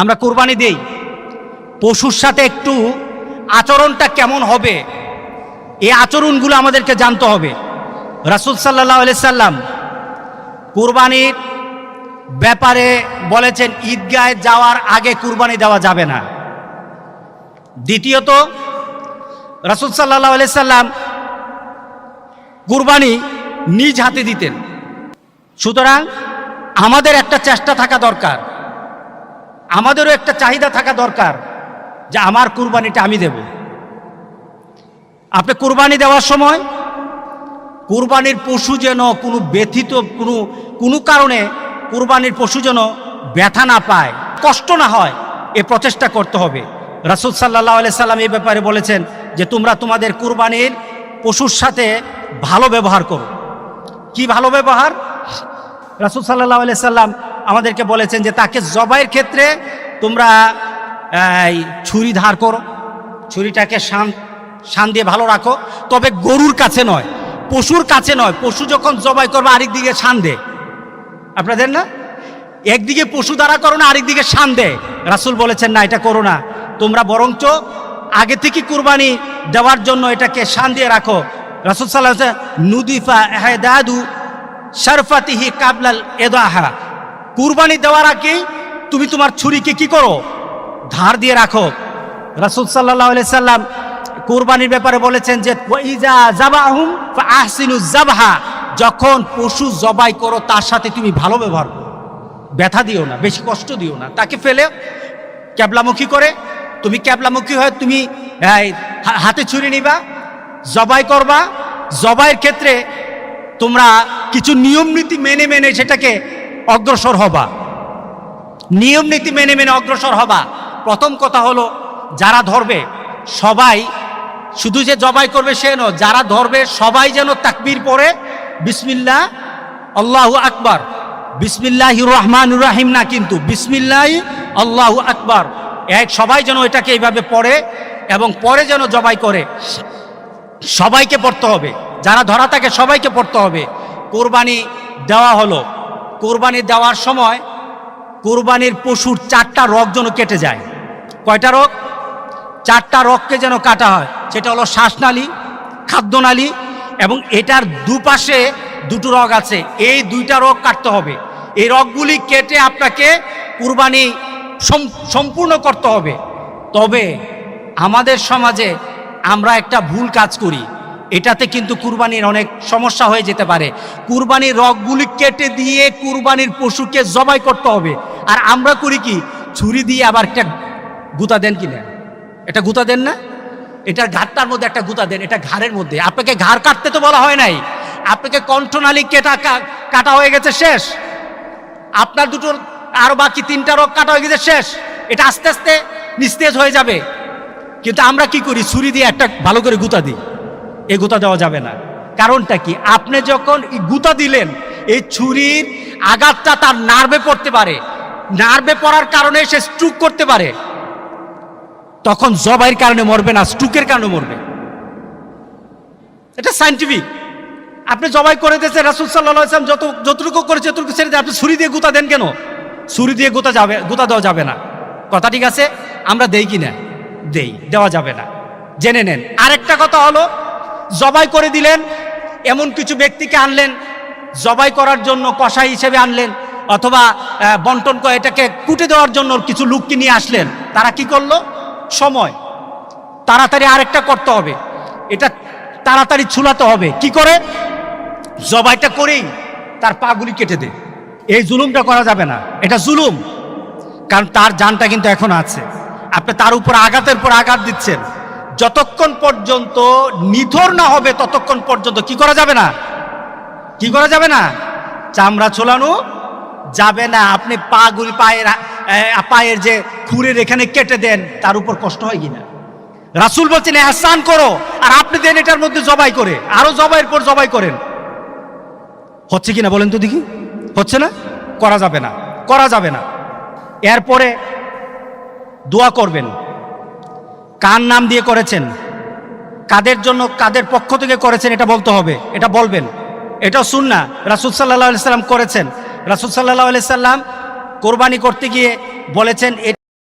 আমরা কোরবানি দেই। পশুর সাথে একটু আচরণটা কেমন হবে? এই আচরণগুলো আমাদেরকে জানতে হবে। রাসুল সাল্লাহ সাল্লাম কুরবানির ব্যাপারে বলেছেন ঈদগায় যাওয়ার আগে কুরবানি দেওয়া যাবে না। দ্বিতীয়ত, রাসুল সাল্লাহ সাল্লাম কুরবানি নিজ হাতে দিতেন। সুতরাং আমাদের একটা চেষ্টা থাকা দরকার। আমাদেরও একটা চাহিদা থাকা দরকার যে আমার কুরবানিটা আমি দেব। আপনি কুরবানি দেওয়ার সময় কুরবানির পশু যেন কোনো ব্যথিত, কোনো কোনো কারণে কুরবানির পশু যেন ব্যথা না পায়, কষ্ট না হয়, এ প্রচেষ্টা করতে হবে। রাসুল সাল্লাহ আলাই সাল্লাম এই ব্যাপারে বলেছেন যে, তোমরা তোমাদের কুরবানির পশুর সাথে ভালো ব্যবহার করো। কি ভালো ব্যবহার? রাসুল সাল্লাহ আলাই সাল্লাম আমাদেরকে বলেছেন যে তাকে জবাইয়ের ক্ষেত্রে তোমরা ছুরি ধার করো। ছুরিটাকে শান শান দিয়ে ভালো রাখো। তবে গরুর কাছে নয়, পশুর কাছে নয়। পশু যখন জবাই করবে, আরেক দিকে শান দে। আপনাদের না? একদিকে পশু দ্বারা করো না আরেকদিকে শান দেয় রাসুল বলেছেন, না, এটা করো না। তোমরা বরঞ্চ আগে থেকে কুরবানি দেওয়ার জন্য এটাকে শান দিয়ে রাখো। রাসুল সাল্লাহ নুদিফা এহেদাদু শরফাতিহি কাবলাল এদাহা। কুরবানি দেওয়ার আগে তুমি তোমার ছুরিকে কি করো? ধার দিয়ে রাখো। রাসুল সাল্লাহ সাল্লাম কুরবানির ব্যাপারে বলেছেন যে যখন পশু জবাই করো, তার সাথে তুমি ভালো ব্যবহার করো। ব্যথা দিও না, বেশি কষ্ট দিও না। তাকে ফেলে ক্যাবলামুখী করে। তুমি ক্যাবলামুখী হয়ে তুমি হাতে ছুরি নিবা, জবাই করবা। জবাইয়ের ক্ষেত্রে তোমরা কিছু নিয়ম নীতি মেনে মেনে সেটাকে অগ্রসর হবা। নিয়ম নীতি মেনে মেনে অগ্রসর হবা। প্রথম কথা হলো, যারা ধরবে, সবাই শুধু যে জবাই করবে সে নয়, যারা ধরবে, সবাই যেন তাকবির পড়ে বিসমিল্লা আল্লাহু আকবার। বিসমিল্লাহ রহমান রাহিম না কিন্তু, বিসমিল্লাহ, আল্লাহু আকবার। এক, সবাই যেন এটাকে এইভাবে পড়ে এবং পরে যেন জবাই করে। সবাইকে পড়তে হবে। যারা ধরা থাকে, সবাইকে পড়তে হবে। কোরবানি দেওয়া হলো। কোরবানি দেওয়ার সময় কোরবানির পশুর চারটা রগ যেন কেটে যায়। কয়টা রোগ? চারটা রগকে যেন কাটা হয়। সেটা হলো শ্বাসনালী, খাদ্যনালী এবং এটার দুপাশে দুটো রগ আছে। এই দুইটা রোগ কাটতে হবে। এই রগগুলি কেটে আপনাকে কুরবানি সম্পূর্ণ করতে হবে। তবে আমাদের সমাজে আমরা একটা ভুল কাজ করি। এটাতে কিন্তু কুরবানির অনেক সমস্যা হয়ে যেতে পারে। কুরবানির রগগুলি কেটে দিয়ে কুরবানির পশুকে জবাই করতে হবে। আর আমরা করি কি? ছুরি দিয়ে আবার একটা গুতা দেন কি না? এটা গুতা দেন না? এটার ঘাটটার মধ্যে একটা গুতা দেন, এটা ঘাড়ের মধ্যে। আপনাকে ঘাড় কাটতে তো বলা হয় নাই। আপনাকে কণ্ঠনালী কেটা কাটা হয়ে গেছে শেষ। আপনার দুটোর আরও বাকি তিনটা রোগ কাটা হয়ে গেছে শেষ। এটা আস্তে আস্তে নিস্তেজ হয়ে যাবে। কিন্তু আমরা কি করি? ছুরি দিয়ে একটা ভালো করে গুতা দিই। এই গুতা দেওয়া যাবে না। কারণটা কি? আপনি যখন গুতা দিলেন, এই ছুরির আঘাতটা তার নার্ভে পড়তে পারে। নার্ভে পড়ার কারণে সে স্ট্রুক করতে পারে। তখন জবাইয়ের কারণে মরবে না স্ট্রুকের কারণে মরবে। এটা সাইন্টিফিক আপনি জবাই করে দিয়েছেন, রাসুল সাল্লাহ ইসলাম যত যতটুকু করেছে ততটুকু ছেড়ে দিয়ে আপনি ছুরি দিয়ে গুতা দেন কেন? ছুরি দিয়ে গুতা যাবে গুতা দেওয়া যাবে না। কথা ঠিক আছে? আমরা দেই কি না দেই, দেওয়া যাবে না। জেনে নেন। আরেকটা কথা হলো জবাই করে দিলেন, এমন কিছু ব্যক্তিকে আনলেন, জবাই করার জন্য কষাই হিসেবে আনলেন, অথবা বন্টন করে এটাকে কুটে দেওয়ার জন্য কিছু লোককে নিয়ে আসলেন। তারা কি করল? সময়। তাড়াতাড়ি আরেকটা করতে হবে। এটা তাড়াতাড়ি ছুলাতে হবে। কি করে? জবাইটা করেই তার পাগুলি কেটে দে। এই জুলুমটা করা যাবে না। এটা জুলুম। কারণ তার জানটা কিন্তু এখন আছে। আপনি তার উপর আঘাতের পর আঘাত দিচ্ছেন। যতক্ষণ পর্যন্ত নিথর না হবে, ততক্ষণ পর্যন্ত কি করা যাবে না? কি করা যাবে না? চামড়া ছোলানো যাবে না। আপনি পাগুলি পায়ের পায়ের যে খুঁড়ের এখানে কেটে দেন, তার উপর কষ্ট হয় কিনা? রাসুল বলছেন, এহসান করো। আর আপনি দেন এটার মধ্যে জবাই করে। আরও জবাইয়ের পর জবাই করেন। হচ্ছে কিনা বলেন তো দেখি। হচ্ছে না? করা যাবে না। করা যাবে না। এরপরে দোয়া করবেন। কার নাম দিয়ে করেছেন? কাদের জন্য কাদের পক্ষ থেকে করেছেন এটা বলতে হবে। এটা বলবেন। এটা শুন না রাসুল সাল্লাহ সাল্লাম করেছেন। রাসুল সাল্লাহ সাল্লাম কোরবানি করতে গিয়ে বলেছেন